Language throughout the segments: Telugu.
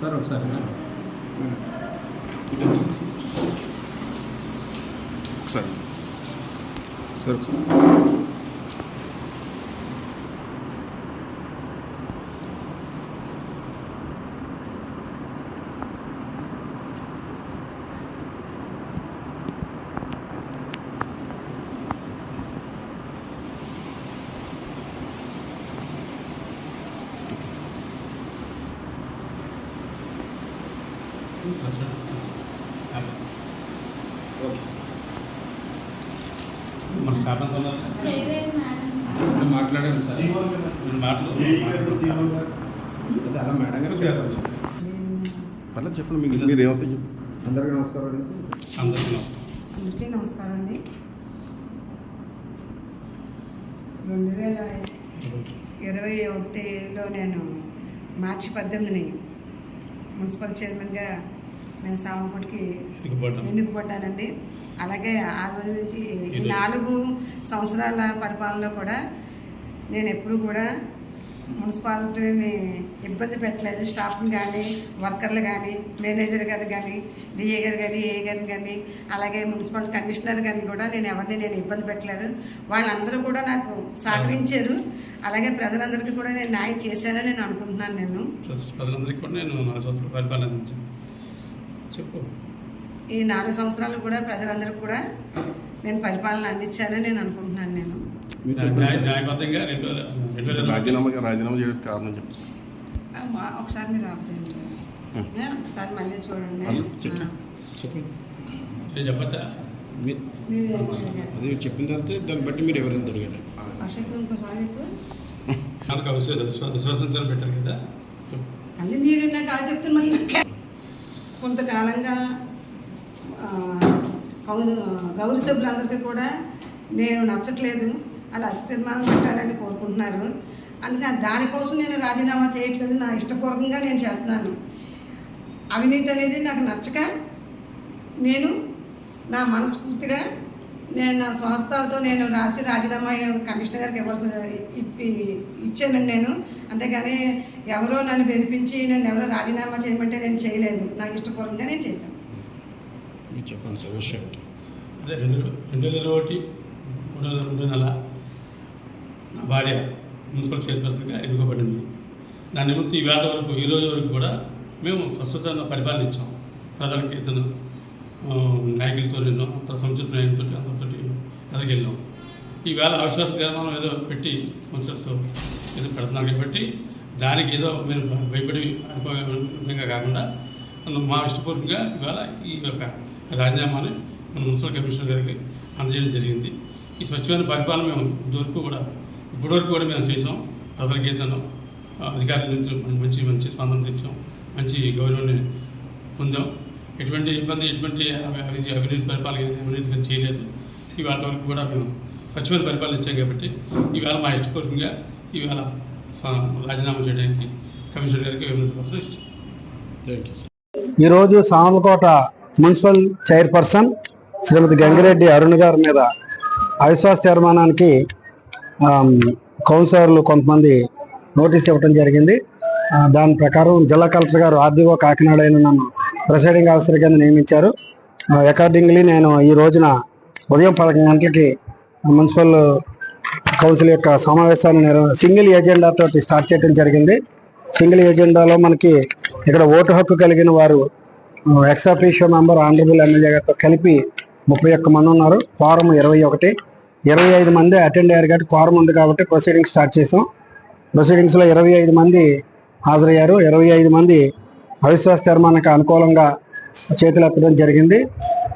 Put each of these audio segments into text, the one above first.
సార్ ఒకసారి ఒకసారి. సార్ ఒకసారి. మా స్టాఫ్ అంతా ఉన్నారు చేయలేదు మేడం నేను మాట్లాడాను సార్ పర్లేదు చెప్పండి మీకు మీరు ఏమవుతాయి చెప్పండి అందరికీ నమస్కారం అండి. అందరికీ అందరికీ నమస్కారం అండి. రెండు వేల ఇరవై ఒకటిలో నేను మార్చి పద్దెనిమిదిని మున్సిపల్ చైర్మన్గా నేను ఎన్నికబడ్డాను ఎన్నుకుపడ్డానండి అలాగే ఆ రోజు నుంచి ఈ నాలుగు సంవత్సరాల పరిపాలనలో కూడా నేను ఎప్పుడు కూడా మున్సిపాలిటీని ఇబ్బంది పెట్టలేదు. స్టాఫ్ని కానీ వర్కర్లు కానీ మేనేజర్ గారు కానీ డిఏ గారు కానీ ఏ గారిని కానీ అలాగే మున్సిపల్ కమిషనర్ కానీ కూడా నేను ఎవరిని నేను ఇబ్బంది పెట్టలేదు. వాళ్ళందరూ కూడా నాకు సహకరించారు. అలాగే ప్రజలందరికీ కూడా నేను న్యాయం చేశానని నేను అనుకుంటున్నాను నేను. ప్రజలందరికీ కూడా నేను చెప్పు. ఈ నాలుగు సంవత్సరాలు కూడా ప్రజలందరికీ కూడా నేను పరిపాలన అందించానని నేను అనుకుంటున్నాను నేను. చెప్పండి రాజీనామా రాజీనామా చేయడానికి కారణం చెప్పండి ఆ, మా- ఒకసారి మీరు ఆఫ్ చేయండి ఒకసారి మళ్ళీ చూడండి. చెప్పండి. చెప్పండి చెప్పచ్చా? మీరు చెప్పిన తర్వాత దాన్ని బట్టి మీరు ఎవరైనా దొరికారు అశోక్ ఇంకోసారి చెప్పు. విశ్వ- విశ్వ- విశ్వాసంతో పెట్టారు కదా. చెప్పు మళ్ళీ మీరు నాకు అలా చెప్తే మళ్ళీ నాకు కొంతకాలంగా ఆ, కౌలు గౌరవ సభ్యులందరికీ కూడా నేను నచ్చట్లేదు. అలా అస్థిర్మానం పెట్టాలని కోరుకుంటున్నారు. అందుకని దానికోసం నేను రాజీనామా చేయట్లేదు. నా ఇష్టపూర్వకంగా నేను చేస్తున్నాను. అవినీతి అనేది నాకు నచ్చక నేను నా మనస్ఫూర్తిగా నేను నా స్వహస్తాలతో నేను రాసి రాజీనామా కమిషనర్ గారికి ఇవ్వాల్సి ఇప్పి- ఇచ్చానండి నేను. అంతేగాని ఎవరో నన్ను బెదిరించి నన్ను ఎవరో రాజీనామా చేయమంటే నేను చేయలేదు. నాకు ఇష్టపూర్వకంగా నేను చేశాను. చెప్పండి సార్ విషయం అదే రెండు రెండు వేల ఒకటి మూడు వందల రెండు నెల నా భార్య మున్సిపల్ చైర్పర్సన్గా ఎన్నుకోబడింది. దాని నిమిత్తం ఈ వేళ వరకు ఈ రోజు వరకు కూడా మేము స్వస్థత పరిపాలన ఇచ్చాం. ప్రజలకి ఇతను నాయకులతో ఎన్నో అంత సముచిత న్యాయంతో అందరితో ఎదగెళ్ళాం ఈ ఈవేళ అవిశ్వాస తీర్మానం ఏదో పెట్టి కొంచెం ఏదో పెడుతున్నారు కాబట్టి దానికి ఏదో మీరు భయపడి విధంగా కాకుండా మా ఇష్టపూర్వకంగా ఇవాళ ఈ యొక్క రాజీనామాని మన మున్సిపల్ కమిషనర్ గారికి అందజేయడం జరిగింది. ఈ స్వచ్ఛమైన పరిపాలన మేము ఇంతవరకు కూడా ఇప్పటివరకు కూడా మేము చేసాం ప్రజలకి ఏదైనా అధికారుల నుంచి మంచి మంచి స్పందన తెచ్చాం. మంచి గౌరవాన్ని పొందాం. ఎటువంటి ఇబ్బంది ఎటువంటి అవినీతి అవినీతి పరిపాలన అవినీతి చేయలేదు. ఇవాళ వరకు కూడా మేము స్వచ్ఛమైన పరిపాలన ఇచ్చాం కాబట్టి ఈవేళ మా ఇష్టపూర్వకంగా ఈవేళ రాజీనామా చేయడానికి కమిషనర్ గారికి వినతి కోసం ఇచ్చాం. థ్యాంక్ యూ సార్ ఈరోజు సామలకోట మున్సిపల్ చైర్పర్సన్ శ్రీమతి గంగిరెడ్డి అరుణ్ గారి మీద అవిశ్వాస తీర్మానానికి కౌన్సిలర్లు కొంతమంది నోటీస్ ఇవ్వడం జరిగింది. ఆ, దాని ప్రకారం జిల్లా కలెక్టర్ గారు ఆర్డీఓ కాకినాడ నన్ను ప్రిసైడింగ్ ఆఫీసర్ కింద నియమించారు. అకార్డింగ్లీ నేను ఈ రోజున ఉదయం పదకొండు గంటలకి మున్సిపల్ కౌన్సిల్ యొక్క సమావేశాన్ని నిర్వ సింగిల్ ఎజెండా స్టార్ట్ చేయడం జరిగింది. సింగిల్ ఎజెండాలో మనకి ఇక్కడ ఓటు హక్కు కలిగిన వారు ఎక్సాఫీషియో మెంబర్ ఆనరబుల్ ఎమ్మెల్యే గారితో కలిపి ముప్పై ఒక్క మంది ఉన్నారు. క్వారం ఇరవై ఒకటి. ఇరవై ఐదు మంది అటెండ్ అయ్యారు కాబట్టి క్వారం ఉంది కాబట్టి ప్రొసీడింగ్స్ స్టార్ట్ చేసాం ప్రొసీడింగ్స్లో ఇరవై ఐదు మంది హాజరయ్యారు. ఇరవై ఐదు మంది అవిశ్వాస తీర్మానానికి అనుకూలంగా చేతులు ఎత్తడం జరిగింది.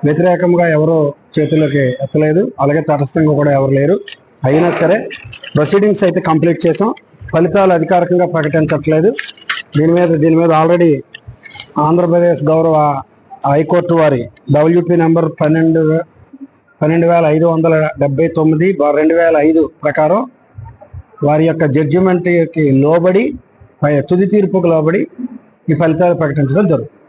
వ్యతిరేకంగా ఎవరో చేతిలోకి ఎత్తలేదు. అలాగే తటస్థంగా కూడా ఎవరు లేరు. అయినా సరే ప్రొసీడింగ్స్ అయితే కంప్లీట్ చేసాం ఫలితాలు అధికారికంగా ప్రకటించట్లేదు. దీని మీద దీని మీద ఆల్రెడీ ఆంధ్రప్రదేశ్ గౌరవ హైకోర్టు వారి డబ్ల్యూపీ నెంబర్ పన్నెండు పన్నెండు వేల ఐదు వందల డెబ్బై తొమ్మిది రెండు వేల ఐదు ప్రకారం వారి యొక్క జడ్జిమెంట్కి లోబడి పై- తుది తీర్పుకు లోబడి ఈ ఫలితాలు ప్రకటించడం జరుగుతుంది.